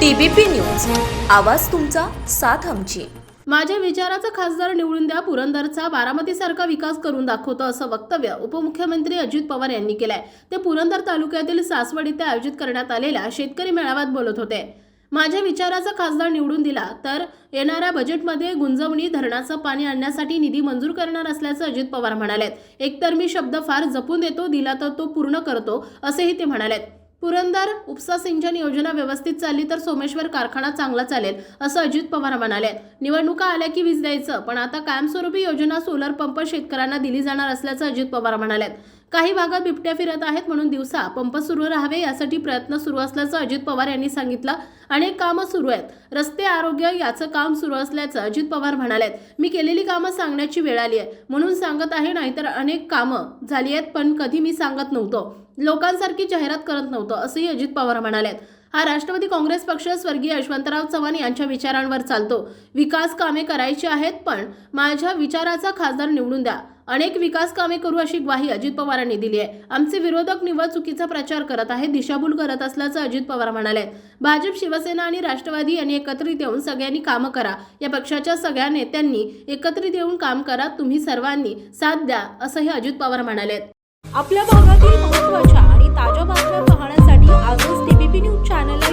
TBP news. आवाज तुमचा साथ आमची. माझ्या विचाराचा खासदार निवडून द्या पुरंदरचा बारामतीसारखा विकास करून दाखवतो असं वक्तव्य उपमुख्यमंत्री अजित पवार यांनी केलंय. ते पुरंदर तालुक्यातील सासवड इथे आयोजित करण्यात आलेल्या शेतकरी मेळाव्यात बोलत होते. माझ्या विचाराचा खासदार निवडून दिला तर येणाऱ्या बजेटमध्ये गुंजवणी धरणाचं पाणी आणण्यासाठी निधी मंजूर करणार असल्याचं अजित पवार म्हणालेत. एकतर मी शब्द फार जपून देतो दिला तर तो पूर्ण करतो असेही ते म्हणालेत. पुरंदर उपसा सिंचन योजना व्यवस्थित चालली तर सोमेश्वर कारखाना चांगला चालेल असं अजित पवार म्हणाले. निवडणुका आल्या की वीज द्यायचं पण आता कायमस्वरूपी योजना सोलर पंप शेतकऱ्यांना दिली जाणार असल्याचं अजित पवार म्हणाले काही भागात बिबट्या फिरत आहेत म्हणून दिवसा पंप सुरू राहावे यासाठी प्रयत्न सुरू असल्याचं अजित पवार यांनी सांगितलं. अनेक कामं सुरू आहेत. रस्ते आरोग्य याचं काम सुरू असल्याचं अजित पवार म्हणालेत. मी केलेली कामं सांगण्याची वेळ आली आहे. म्हणून सांगत आहे नाहीतर अनेक कामं झाली आहेत पण कधी मी सांगत नव्हतो. लोकांसारखी जाहिरात करत नव्हतं असंही अजित पवार म्हणालेत. हा राष्ट्रवादी काँग्रेस पक्ष स्वर्गीय यशवंतराव चव्हाण यांच्या विचारांवर चालतो. विकास कामे करायची आहेत पण माझ्या विचाराचा खासदार निवडून द्या. अनेक विकास कामे करू अशी ग्वाही अजित पवारांनी दिली आहे. आमचे विरोधक निव्वळ चुकीचा प्रचार करत आहे दिशाभूल करत असल्याचं अजित पवार म्हणाले. भाजप शिवसेना आणि राष्ट्रवादी यांनी एकत्रित येऊन सगळ्यांनी कामं करा. या पक्षाच्या सगळ्या नेत्यांनी एकत्रित येऊन काम करा तुम्ही सर्वांनी साथ द्या असंही अजित पवार म्हणाले. आपल्या भागातील महत्त्वाच्या आणि ताज्या बातम्या पाहण्यासाठी आजच टीबीपी न्यूज चॅनलला